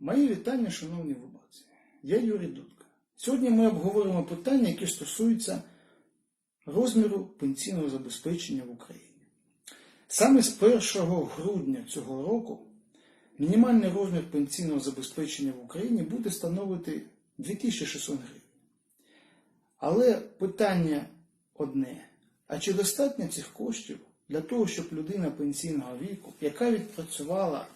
Мої вітання, шановні виборці. Я Юрій Дудка. Сьогодні ми обговоримо питання, які стосуються розміру пенсійного забезпечення в Україні. Саме з 1 грудня цього року мінімальний розмір пенсійного забезпечення в Україні буде становити 2600 гривень. Але питання одне: а чи достатньо цих коштів для того, щоб людина пенсійного віку, яка відпрацювала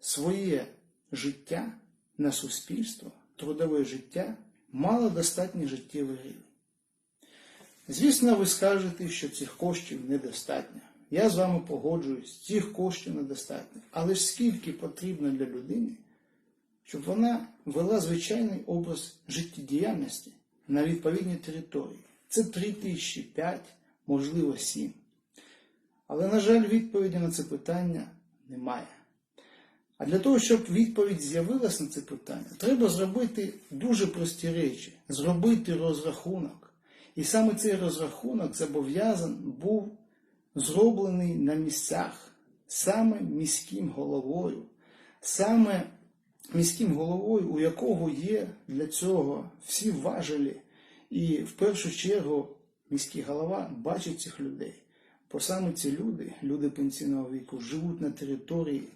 своє життя на суспільство, трудове життя, мала достатній життєвий рівень? Звісно, ви скажете, що цих коштів недостатньо. Я з вами погоджуюсь, цих коштів недостатньо. Але ж скільки потрібно для людини, щоб вона вела звичайний образ життєдіяльності на відповідній території? Це 3 тисячі 5, можливо 7. Але, на жаль, відповіді на це питання немає. А для того, щоб відповідь з'явилася на це питання, треба зробити дуже прості речі, зробити розрахунок. І саме цей розрахунок зобов'язан був зроблений на місцях, саме міським головою, саме міським головою, у якого є для цього всі важелі. І в першу чергу міський голова бачить цих людей. Бо саме ці люди, люди пенсійного віку, живуть на території,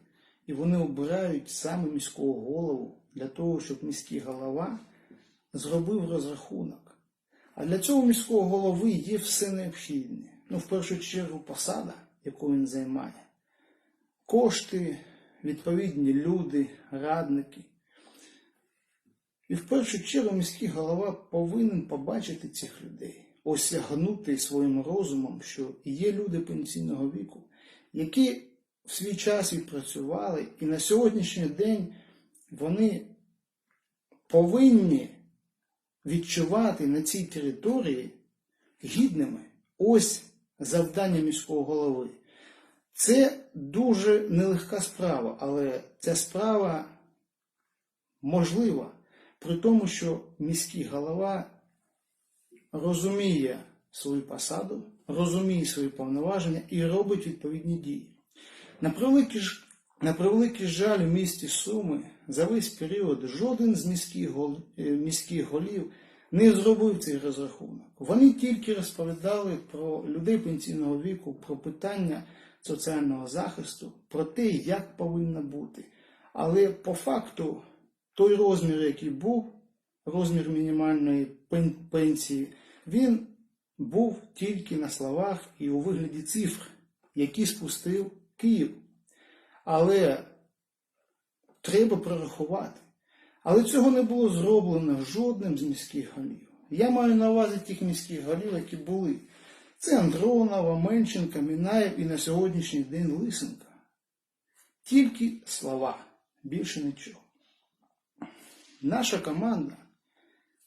і вони обирають саме міського голову для того, щоб міський голова зробив розрахунок. А для цього міського голови є все необхідне. Ну, в першу чергу, посада, яку він займає, кошти, відповідні люди, радники. І в першу чергу міський голова повинен побачити цих людей, осягнути своїм розумом, що є люди пенсійного віку, які в свій час відпрацювали, і на сьогоднішній день вони повинні відчувати на цій території гідними. Ось завдання міського голови. Це дуже нелегка справа, але ця справа можлива при тому, що міський голова розуміє свою посаду, розуміє свої повноваження і робить відповідні дії. На превеликий, на превеликий жаль в місті Суми за весь період жоден з міських, гол- е, міських голів не зробив цей розрахунок. Вони тільки розповідали про людей пенсійного віку, про питання соціального захисту, про те, як повинно бути. Але по факту той розмір, який був, розмір мінімальної пенсії, він був тільки на словах і у вигляді цифр, які спустив Київ. Але треба прорахувати. Але цього не було зроблено жодним з міських голів. Я маю на увазі тих міських голів, які були. Це Андронова, Менченка, Мінаєв і на сьогоднішній день Лисенка. Тільки слова, більше нічого. Наша команда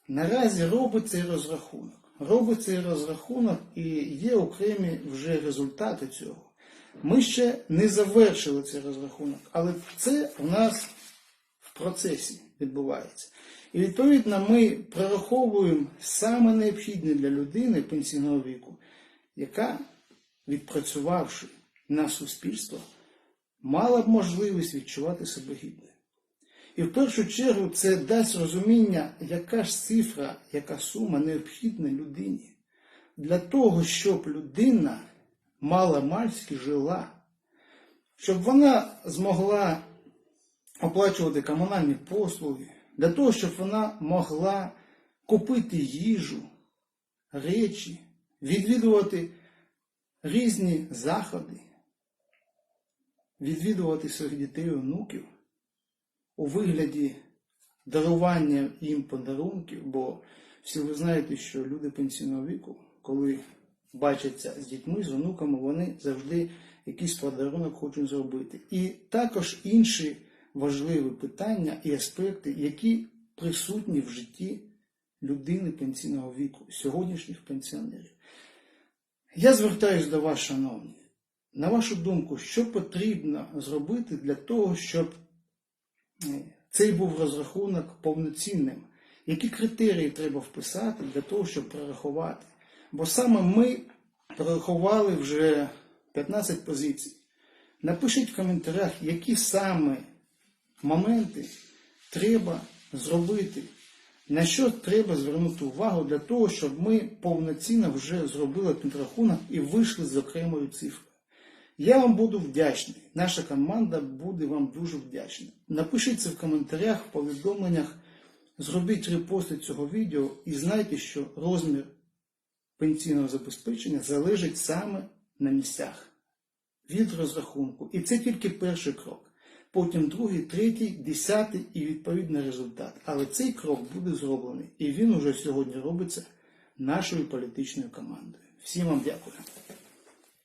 наразі робить цей розрахунок. Робить цей розрахунок і є окремі вже результати цього. Ми ще не завершили цей розрахунок, але це у нас в процесі відбувається. І відповідно ми прораховуємо саме необхідне для людини пенсійного віку, яка, відпрацювавши на суспільство, мала б можливість відчувати себе гідною. І в першу чергу це дасть розуміння, яка ж цифра, яка сума необхідна людині для того, щоб людина мало-мальськи жила, щоб вона змогла оплачувати комунальні послуги, для того, щоб вона могла купити їжу, речі, відвідувати різні заходи, відвідувати своїх дітей і онуків у вигляді дарування їм подарунків, бо всі ви знаєте, що люди пенсійного віку, коли бачаться з дітьми, з онуками, вони завжди якийсь подарунок хочуть зробити. І також інші важливі питання і аспекти, які присутні в житті людини пенсійного віку, сьогоднішніх пенсіонерів. Я звертаюся до вас, шановні. На вашу думку, що потрібно зробити для того, щоб е, цей був розрахунок повноцінним? Які критерії треба вписати для того, щоб прорахувати? Бо саме ми прорахували вже 15 позицій. Напишіть в коментарях, які саме моменти треба зробити, на що треба звернути увагу для того, щоб ми повноцінно вже зробили підрахунок і вийшли з окремою цифрою. Я вам буду вдячний. Наша команда буде вам дуже вдячна. Напишіть це в коментарях, в повідомленнях, зробіть репости цього відео і знайте, що розмір пенсійного забезпечення залежить саме на місцях від розрахунку. І це тільки перший крок. Потім другий, третій, десятий і відповідний результат. Але цей крок буде зроблений. І він уже сьогодні робиться нашою політичною командою. Всім вам дякую.